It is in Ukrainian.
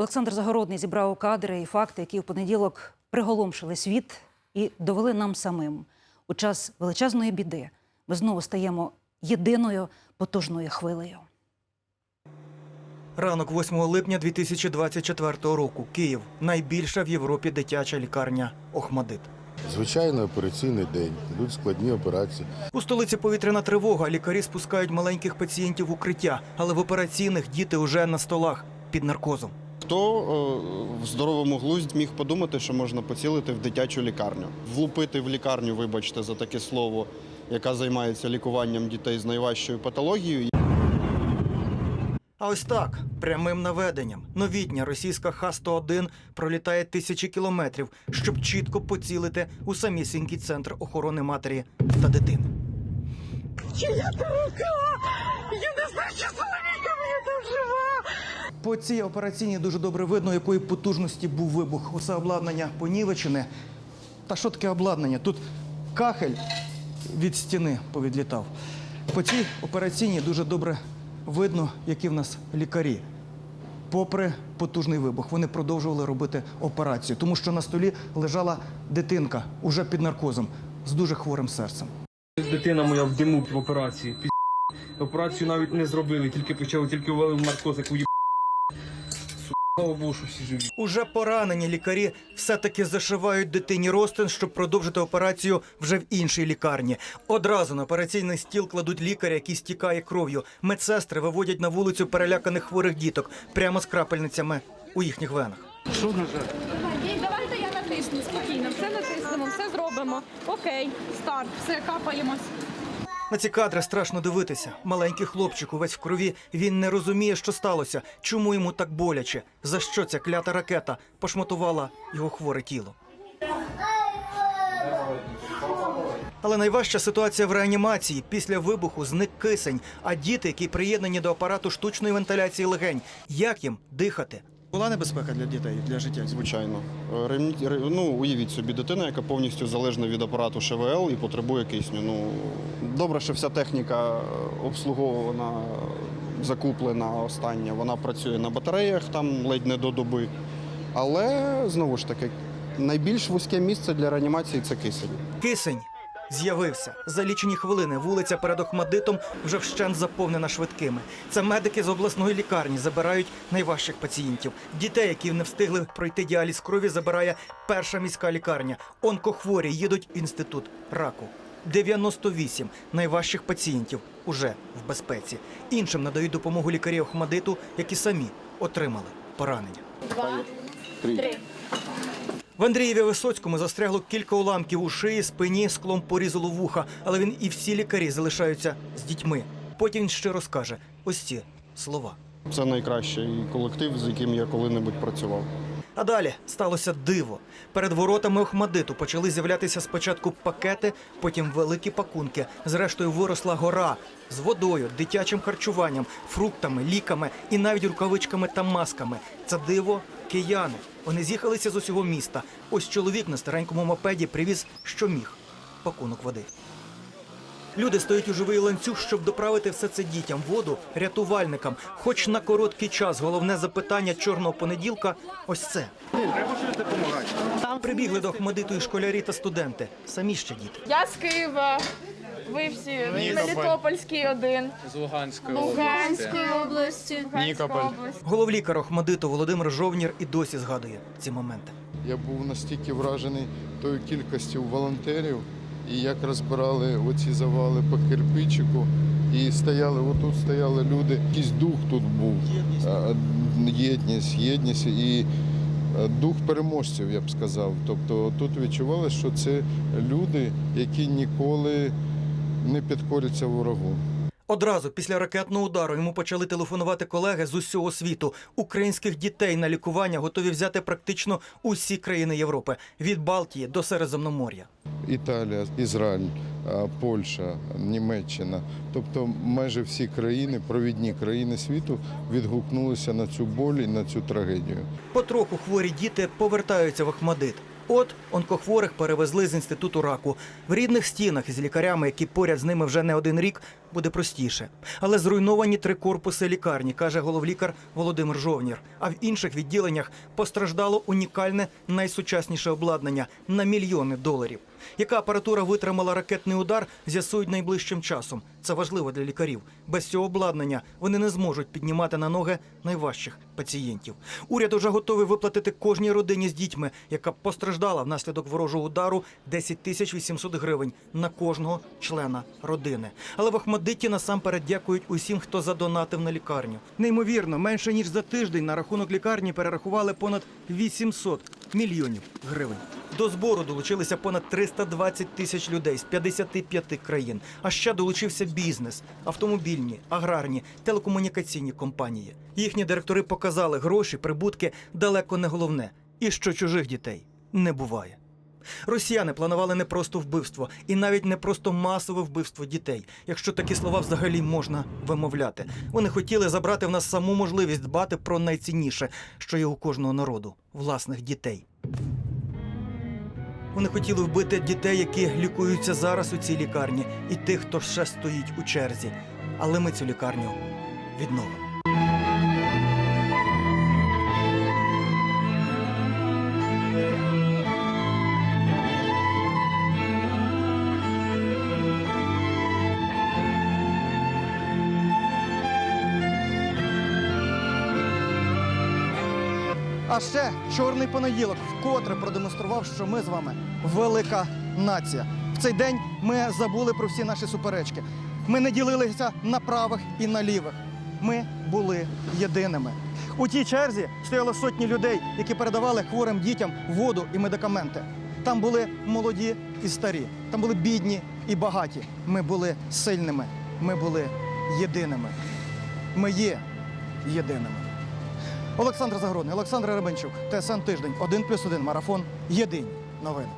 Олександр Загородний зібрав кадри і факти, які в понеділок приголомшили світ і довели нам самим. У час величезної біди ми знову стаємо єдиною потужною хвилею. Ранок 8 липня 2024 року. Київ найбільша в Європі дитяча лікарня Охмадит. Звичайно, операційний день, йдуть складні операції. У столиці повітряна тривога. Лікарі спускають маленьких пацієнтів в укриття, але в операційних діти вже на столах під наркозом. Хто е, в здоровому глузді міг подумати, що можна поцілити в дитячу лікарню, влупити в лікарню, вибачте за таке слово, яка займається лікуванням дітей з найважчою патологією. А ось так, прямим наведенням, новітня російська Х-101 пролітає тисячі кілометрів, щоб чітко поцілити у самісінький центр охорони матері та дитини. По цій операційній дуже добре видно, якої потужності був вибух. Усе обладнання понівечене. Та що таке обладнання? Тут кахель від стіни повідлітав. По цій операційній дуже добре видно, які в нас лікарі. Попри потужний вибух, вони продовжували робити операцію, тому що на столі лежала дитинка уже під наркозом з дуже хворим серцем. Дитина моя в диму в операції. Операцію навіть не зробили, тільки почали, тільки ввели в наркоз, як Уже поранені лікарі все-таки зашивають дитині ростин, щоб продовжити операцію вже в іншій лікарні. Одразу на операційний стіл кладуть лікаря, який стікає кров'ю. Медсестри виводять на вулицю переляканих хворих діток прямо з крапельницями у їхніх венах. Окей, давайте я натисну спокійно. Все натиснемо, все зробимо. Окей, старт, все капаємось. На ці кадри страшно дивитися. Маленький хлопчик увесь в крові. Він не розуміє, що сталося, чому йому так боляче, за що ця клята ракета пошматувала його хворе тіло. Але найважча ситуація в реанімації. Після вибуху зник кисень, а діти, які приєднані до апарату штучної вентиляції легень, як їм дихати? Була небезпека для дітей для життя. Звичайно, Е, ну уявіть собі дитина, яка повністю залежна від апарату ШВЛ і потребує кисню. Ну добре, що вся техніка е, обслуговувана, закуплена остання. Вона працює на батареях там ледь не до доби. Але знову ж таки, найбільш вузьке місце для реанімації це кисень. Кисень з'явився за лічені хвилини. Вулиця перед Охмадитом вже вщент заповнена швидкими. Це медики з обласної лікарні забирають найважчих пацієнтів. Дітей, які не встигли пройти діаліз крові, забирає перша міська лікарня. Онкохворі їдуть в інститут раку. 98 найважчих пацієнтів уже в безпеці. Іншим надають допомогу лікарі Охмадиту, які самі отримали поранення. В Андрієві Висоцькому застрягло кілька уламків у шиї, спині, склом порізало вуха, але він і всі лікарі залишаються з дітьми. Потім він ще розкаже ось ці слова. Це найкращий колектив, з яким я коли-небудь працював. А далі сталося диво. Перед воротами Охмадиту почали з'являтися спочатку пакети, потім великі пакунки. Зрештою виросла гора з водою, дитячим харчуванням, фруктами, ліками і навіть рукавичками та масками. Це диво кияни. Вони з'їхалися з усього міста. Ось чоловік на старенькому мопеді привіз, що міг пакунок води. Люди стоять у живий ланцюг, щоб доправити все це дітям, воду, рятувальникам. Хоч на короткий час головне запитання чорного понеділка ось це. Прибігли до Ахмадиту школярі та студенти. Самі ще діти. Я з Києва. Ви всі Мелітопольський один. з Луганської Луганської області. Область. Головлікар Охмадиту Володимир Жовнір і досі згадує ці моменти. Я був настільки вражений тою кількістю волонтерів, і як розбирали оці завали по кирпичику. І стояли, отут стояли люди. Якийсь дух тут був. Єдність, єдність і дух переможців, я б сказав. Тобто тут відчувалося, що це люди, які ніколи не підкоряться ворогу. Одразу після ракетного удару йому почали телефонувати колеги з усього світу. Українських дітей на лікування готові взяти практично усі країни Європи від Балтії до Середземномор'я. Італія, Ізраїль, Польща, Німеччина, тобто майже всі країни, провідні країни світу відгукнулися на цю боль і на цю трагедію. Потроху хворі діти повертаються в Ахмадит. От онкохворих перевезли з інституту раку. В рідних стінах із лікарями, які поряд з ними вже не один рік, буде простіше. Але зруйновані три корпуси лікарні, каже головлікар Володимир Жовнір. А в інших відділеннях постраждало унікальне найсучасніше обладнання на мільйони доларів. Яка апаратура витримала ракетний удар, з'ясують найближчим часом. Це важливо для лікарів. Без цього обладнання вони не зможуть піднімати на ноги найважчих пацієнтів. Уряд уже готовий виплатити кожній родині з дітьми, яка постраждала внаслідок ворожого удару 10 тисяч 800 гривень на кожного члена родини. Але в Охмадиті насамперед дякують усім, хто задонатив на лікарню. Неймовірно, менше ніж за тиждень на рахунок лікарні перерахували понад 800 мільйонів гривень. До збору долучилися понад 320 тисяч людей з 55 країн. А ще долучився бізнес, автомобільні, аграрні, телекомунікаційні компанії. Їхні директори показали, гроші, прибутки далеко не головне, і що чужих дітей не буває. Росіяни планували не просто вбивство, і навіть не просто масове вбивство дітей, якщо такі слова взагалі можна вимовляти. Вони хотіли забрати в нас саму можливість дбати про найцінніше, що є у кожного народу власних дітей. Вони хотіли вбити дітей, які лікуються зараз у цій лікарні, і тих, хто ще стоїть у черзі. Але ми цю лікарню відновимо. А ще чорний понеділок вкотре продемонстрував, що ми з вами велика нація. В цей день ми забули про всі наші суперечки. Ми не ділилися на правих і на лівих. Ми були єдиними. У тій черзі стояло сотні людей, які передавали хворим дітям воду і медикаменти. Там були молоді і старі, там були бідні і багаті. Ми були сильними, ми були єдиними. Ми є єдиними. Олександр Загородний, Олександр Ребенчук, ТСН Тиждень, 1+,1 марафон. Єдині новини.